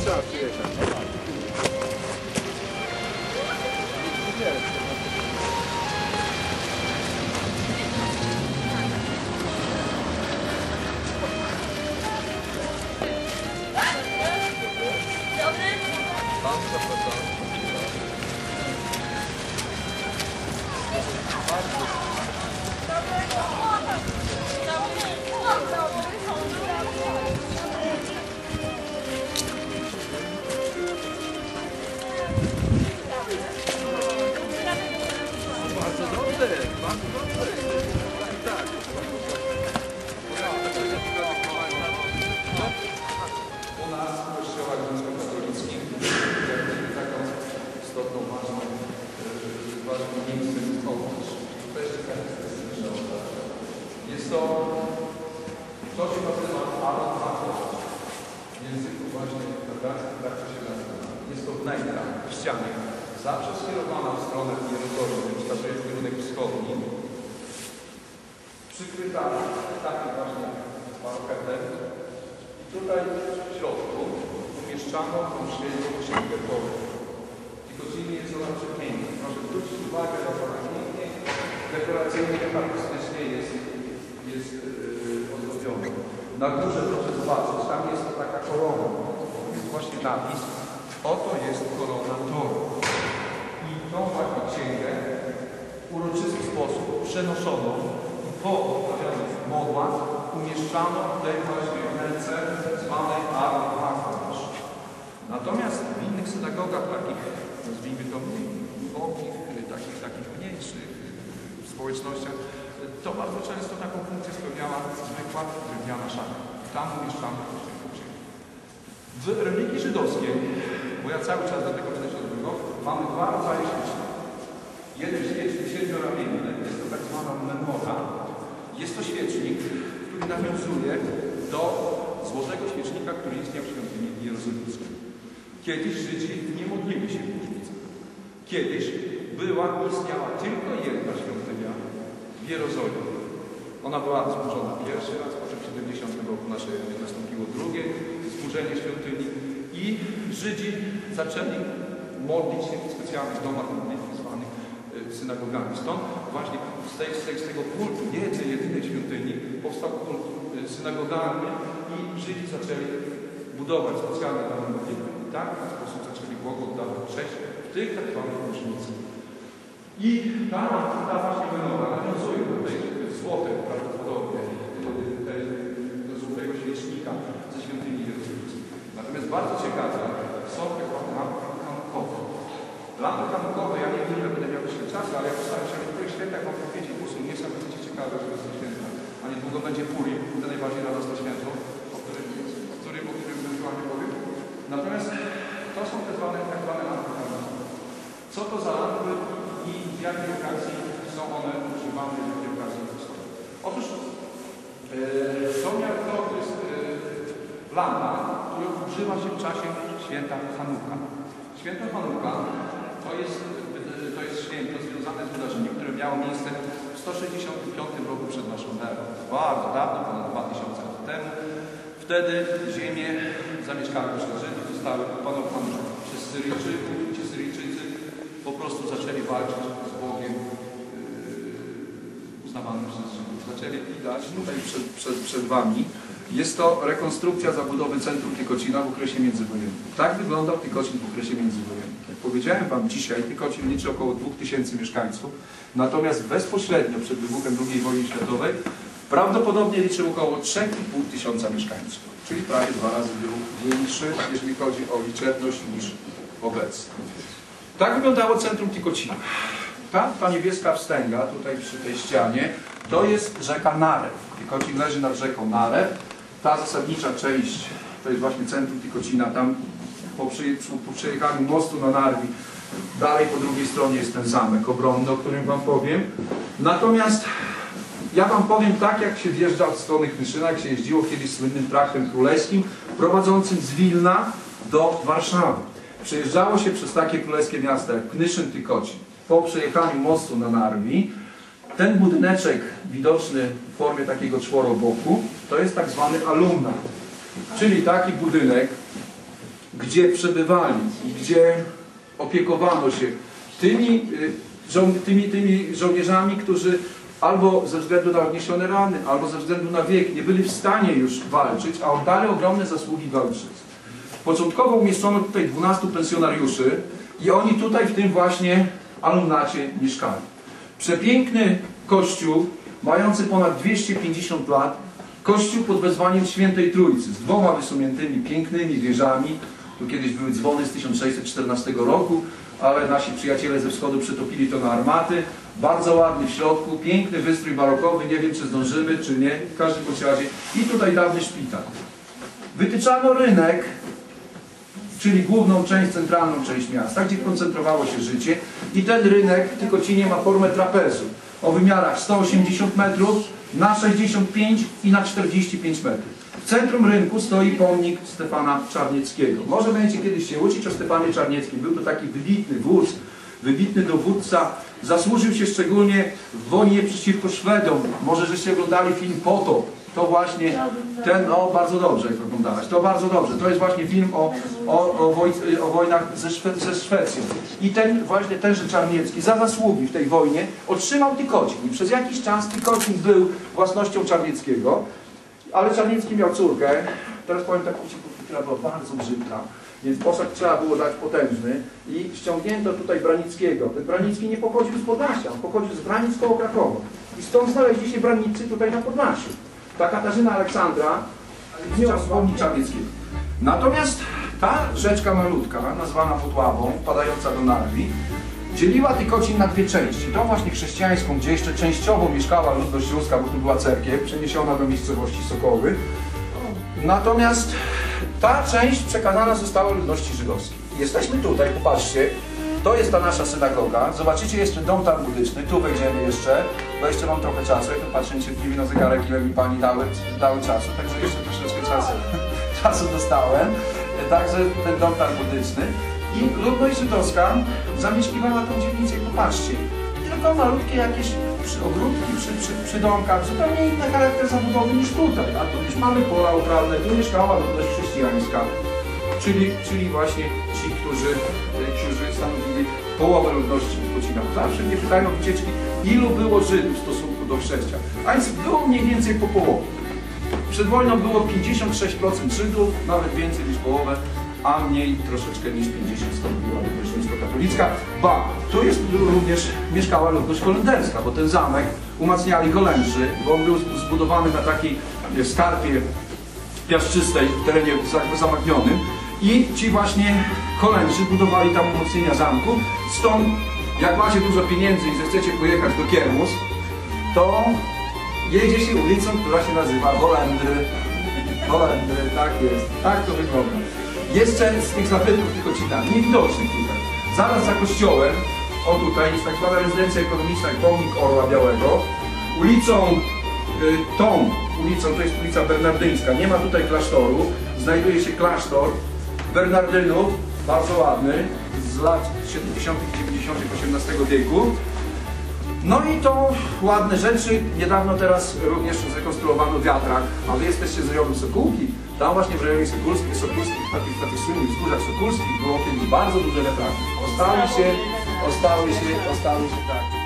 trzeba przyjechać. Nas w kościołach rzymskokatolickich taką istotną, ważną, ważnym miejscem hołd. To jest charakterystyczne. Jest to, to się nazywa aromato. W języku właśnie hebrajskim tak to się nazywa. Jest to wnęka w ścianie, zawsze skierowana w stronę Jerozolimy, to jest kierunek wschodni. Przykryta takim właśnie parketem. Tutaj w środku umieszczano świętą księgę Boga. I godzinie jest ona przepiękna. Proszę zwrócić uwagę na to, jak pięknie, dekoracyjnie, artystycznie jest, jest yy, ozdobione. Na górze proszę zobaczyć, tam jest taka korona. Jest właśnie napis. Oto jest korona Toru. I tą właśnie księgę w uroczysty sposób przenoszono po odprawianych modłach umieszczano w tej właśnie ręce zwanej Hakosz. Natomiast w innych synagogach takich, nazwijmy to głębokich, takich, takich mniejszych społecznościach, to bardzo często taką funkcję spełniała zwykła drewniana szata. Tam umieszczano księgę. W religii żydowskiej, bo ja cały czas do tego będę się odbywał, mamy dwa rodzaje świeczników. Jeden świecznik siedmioramienny, jest to tak zwana menora. Jest to świecznik, który nawiązuje do złotego świecznika, który istniał w świątyni jerozolimskiej. Kiedyś Żydzi nie modlili się w różnicy. Kiedyś była, istniała tylko jedna świątynia w Jerozolimie. Ona była zburzona pierwszy raz, potem w 70 roku naszej nastąpiło drugie zburzenie świątyni i Żydzi zaczęli modlić się w specjalnych domach synagogami. Stąd właśnie z, tej, z, tej, z tego kultu jednej, jedynej świątyni powstał kult y, synagogalny i Żydzi zaczęli budować specjalne modlitwy i tak w sposób zaczęli Bogu oddawać cześć w tych tak zwanych różnicach. I ta, ta właśnie menora nawiązuje do złotej prawdopodobnie y, tej, do złotego świecznika ze świątyni jerozolimskiej. Natomiast bardzo ciekawe są te zwane lampy hanukowe. Lampy hanukowe, ja nie wiem, ile będę miał jeszcze czasu, ale ja postaram się o niektórych świętach wam powiedzieć, bo są niesamowicie ciekawe, że jest to święta. A niedługo będzie Purim, to najbardziej radosne święto, o którym, o którym, o którym ewentualnie powiem. Natomiast to są te zwane, tak zwane lampy hanukowe. Co to za lampy i w jakiej okazji są one używane, w jakiej okazji są? Otóż yy, to, miał- to jest yy, lampa, którą używa się w czasie święta Hanuka. Święto Hanuka to jest, yy, to jest święto związane z wydarzeniem, które miało miejsce w 165 roku przed naszą erą. Bardzo dawno, ponad 2000 lat temu. Wtedy ziemie zamieszkane przez Żydów zostały opanowane przez Syryjczyków. Ci Syryjczycy po prostu zaczęli walczyć z Bogiem yy, uznawanym przez Żydów. Zaczęli widać tutaj przed, przed, przed Wami. Jest to rekonstrukcja zabudowy centrum Tykocina w okresie międzywojennym. Tak wyglądał Tykocin w okresie międzywojennym. Jak powiedziałem Wam dzisiaj, Tykocin liczy około 2000 mieszkańców, natomiast bezpośrednio przed wybuchem II wojny światowej prawdopodobnie liczył około 3,5 tysiąca mieszkańców. Czyli prawie dwa razy był większy, jeżeli chodzi o liczebność niż obecny. Tak wyglądało centrum Tikocina. Ta, ta niebieska wstęga tutaj przy tej ścianie to jest rzeka Narew. Tikocin leży nad rzeką Narew. Ta zasadnicza część to jest właśnie centrum Tikocina. Tam po, przyje, po przejechaniu mostu na Narwi dalej po drugiej stronie jest ten zamek obronny, o którym Wam powiem. Natomiast ja Wam powiem tak, jak się wjeżdża od strony Knyszyna, jak się jeździło kiedyś słynnym traktem królewskim, prowadzącym z Wilna do Warszawy. Przejeżdżało się przez takie królewskie miasta jak Knyszyn, Tykocin. Po przejechaniu mostu na Narwi, ten budyneczek widoczny w formie takiego czworoboku, to jest tak zwany alumnat. Czyli taki budynek gdzie przebywali gdzie opiekowano się tymi, y, żo- tymi, tymi żołnierzami, którzy albo ze względu na odniesione rany, albo ze względu na wiek nie byli w stanie już walczyć, a oddali ogromne zasługi ojczyzny. Początkowo umieszczono tutaj 12 pensjonariuszy i oni tutaj w tym właśnie alumnacie mieszkali. Przepiękny kościół, mający ponad 250 lat, kościół pod wezwaniem Świętej Trójcy, z dwoma wysuniętymi, pięknymi wieżami. Tu kiedyś były dzwony z 1614 roku, ale nasi przyjaciele ze wschodu przetopili to na armaty. Bardzo ładny w środku, piękny wystrój barokowy, nie wiem czy zdążymy, czy nie, w każdym razie. I tutaj dawny szpital. Wytyczano rynek, czyli główną część, centralną część miasta, gdzie koncentrowało się życie i ten rynek w Tykocinie ma formę trapezu o wymiarach 180 metrów na 65 i na 45 metrów. W centrum rynku stoi pomnik Stefana Czarnieckiego. Może będziecie kiedyś się uczyć o Stefanie Czarnieckim. Był to taki wybitny wódz, wybitny dowódca. Zasłużył się szczególnie w wojnie przeciwko Szwedom. Może żeście oglądali film Potop. To właśnie ten, o bardzo dobrze jak oglądałeś, to bardzo dobrze. To jest właśnie film o, o, o, woj, o wojnach ze, Szwe, ze Szwecją. I ten właśnie tenże Czarniecki za zasługi w tej wojnie otrzymał Tykocin. I przez jakiś czas Tykocin był własnością Czarnieckiego, ale Czarniecki miał córkę, teraz powiem taką ciekawostkę, która była bardzo brzydka, więc posag trzeba było dać potężny i ściągnięto tutaj Branickiego. Ten Branicki nie pochodził z Podlasia, on pochodził z Branic koło Krakowa. I stąd znaleźli się Branicy tutaj na Podlasiu. Ta Katarzyna Aleksandra nie wspomni Czarnieckiego. Natomiast ta rzeczka malutka, nazwana Podławą, wpadająca do Narwi, dzieliła Tykocin na dwie części. Tą właśnie chrześcijańską, gdzie jeszcze częściowo mieszkała ludność ruska, bo tu była cerkiew, przeniesiona do miejscowości Sokoły. Natomiast ta część przekazana została ludności żydowskiej. Jesteśmy tutaj, popatrzcie, to jest ta nasza synagoga. Zobaczycie jeszcze dom talmudyczny, tu wejdziemy jeszcze, bo jeszcze mam trochę czasu. Jak patrzę niecierpliwie na zegarek, ile mi Pani dały, dały czasu, także jeszcze troszeczkę czasu, czasu dostałem. Także ten dom talmudyczny. I ludność żydowska zamieszkiwała tą dzielnicę popatrzcie, tylko malutkie jakieś przy, ogródki przy, przy, przy domkach, zupełnie inny charakter zabudowy niż tutaj. A tu już mamy pola uprawne, tu mieszkała ludność chrześcijańska. Czyli, czyli właśnie ci, którzy, połowę ludności Tykocina. Zawsze mnie pytają wycieczki, ilu było Żydów w stosunku do chrześcijan. A więc było mniej więcej po połowie. Przed wojną było 56% Żydów, nawet więcej niż połowę, a mniej troszeczkę niż 50 stąd była ludność rzymskokatolicka. Ba, tu jest również mieszkała ludność holenderska, bo ten zamek umacniali Holendrzy, bo on był zbudowany na takiej e, skarpie piaszczystej w terenie za- zamagnienym i ci właśnie Holendrzy budowali tam umocnienia zamku. Stąd jak macie dużo pieniędzy i zechcecie pojechać do Kiermus, to jedzie się ulicą, która się nazywa Holendry. Holendry, tak jest, tak to wygląda. Jeszcze z tych zabytków Tykocina, niewidocznych tutaj. Zaraz za kościołem, o tutaj jest tak zwana rezydencja ekonomiczna, pomnik Orła Białego. Ulicą y, tą ulicą, to jest ulica Bernardyńska, nie ma tutaj klasztoru, znajduje się klasztor Bernardynów, bardzo ładny, z lat 70. i 90. XVIII wieku. No i to ładne rzeczy. Niedawno teraz również zrekonstruowano wiatrak, a wy jesteście z rejonu Sokółki. Tam właśnie w rejonie Sokulskich, Sokulskich na tych słynnych wzgórzach Sokulskich było kiedyś bardzo duże wiatraki. Ostały się, ostały się, ostały się tak.